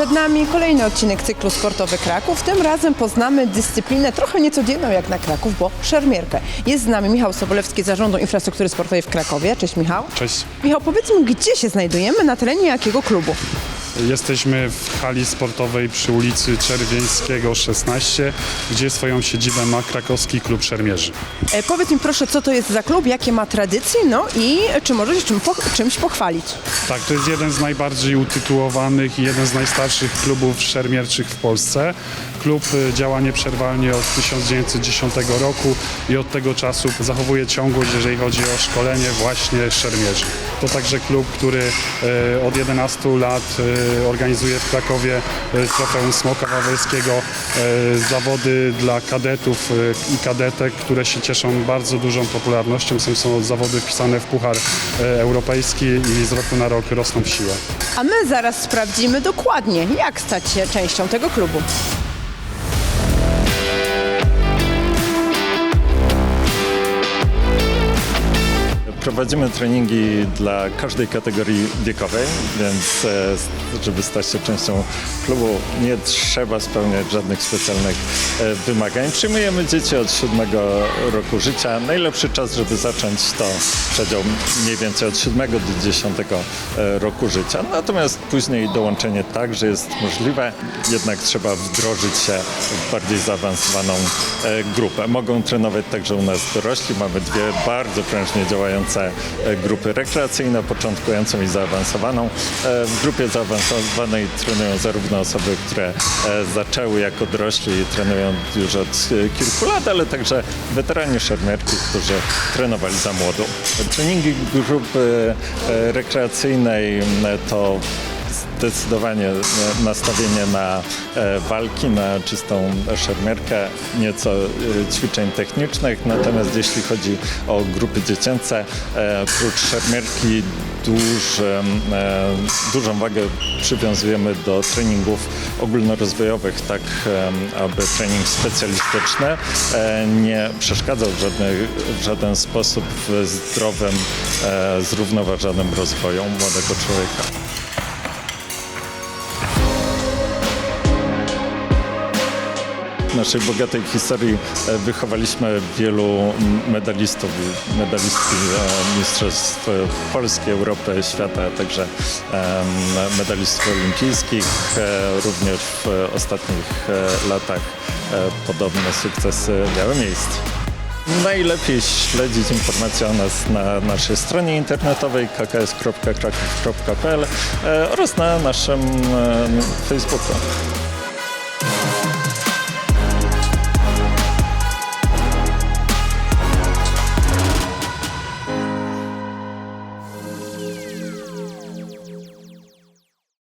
Przed nami kolejny odcinek cyklu Sportowy Kraków. Tym razem poznamy dyscyplinę trochę niecodzienną jak na Kraków, bo szermierkę. Jest z nami Michał Sobolewski z Zarządu Infrastruktury Sportowej w Krakowie. Cześć Michał. Cześć. Michał, powiedz mi, gdzie się znajdujemy, na terenie jakiego klubu? Jesteśmy w hali sportowej przy ulicy Czerwieńskiego 16, gdzie swoją siedzibę ma krakowski klub szermierzy. E, powiedz mi proszę, co to jest za klub, jakie ma tradycje, no i czy możesz się czym, po, czymś pochwalić? Tak, to jest jeden z najbardziej utytułowanych i jeden z najstarszych klubów szermierczych w Polsce. Klub y, działa nieprzerwalnie od 1910 roku i od tego czasu zachowuje ciągłość, jeżeli chodzi o szkolenie właśnie szermierzy. To także klub, który y, od 11 lat y, organizuje w Krakowie y, trofeum Smoka Wawelskiego, y, zawody dla kadetów y, i kadetek, które się cieszą bardzo dużą popularnością. Są, są zawody wpisane w Puchar y, Europejski i z roku na rok rosną w siłę. A my zaraz sprawdzimy dokładnie, jak stać się częścią tego klubu. Prowadzimy treningi dla każdej kategorii wiekowej, więc e, żeby stać się częścią klubu nie trzeba spełniać żadnych specjalnych e, wymagań. Przyjmujemy dzieci od siódmego roku życia. Najlepszy czas, żeby zacząć to przedział mniej więcej od siódmego do dziesiątego e, roku życia. Natomiast później dołączenie także jest możliwe, jednak trzeba wdrożyć się w bardziej zaawansowaną grupę. Mogą trenować także u nas dorośli. Mamy dwie bardzo prężnie działające e, grupy rekreacyjne, początkującą i zaawansowaną. E, W grupie zaawansowanej trenują zarówno osoby, które e, zaczęły jako dorośli i trenują już od kilku lat, ale także weterani szermierki, którzy trenowali za młodu. Treningi grupy rekreacyjnej to zdecydowanie nastawienie na e, walki, na czystą szermierkę, nieco e, ćwiczeń technicznych. Natomiast jeśli chodzi o grupy dziecięce, e, prócz szermierki dużym, dużą wagę przywiązujemy do treningów ogólnorozwojowych, tak aby trening specjalistyczny nie przeszkadzał w żadny, w żaden sposób w zdrowym, zrównoważonym rozwoju młodego człowieka. Naszej bogatej historii e, wychowaliśmy wielu medalistów, medalistki e, Mistrzostw Polski, Europy, świata, także medalistów olimpijskich. E, Również w ostatnich latach podobne sukcesy miały miejsce. Najlepiej śledzić informacje o nas na naszej stronie internetowej kks.kraków.pl oraz na naszym Facebooku.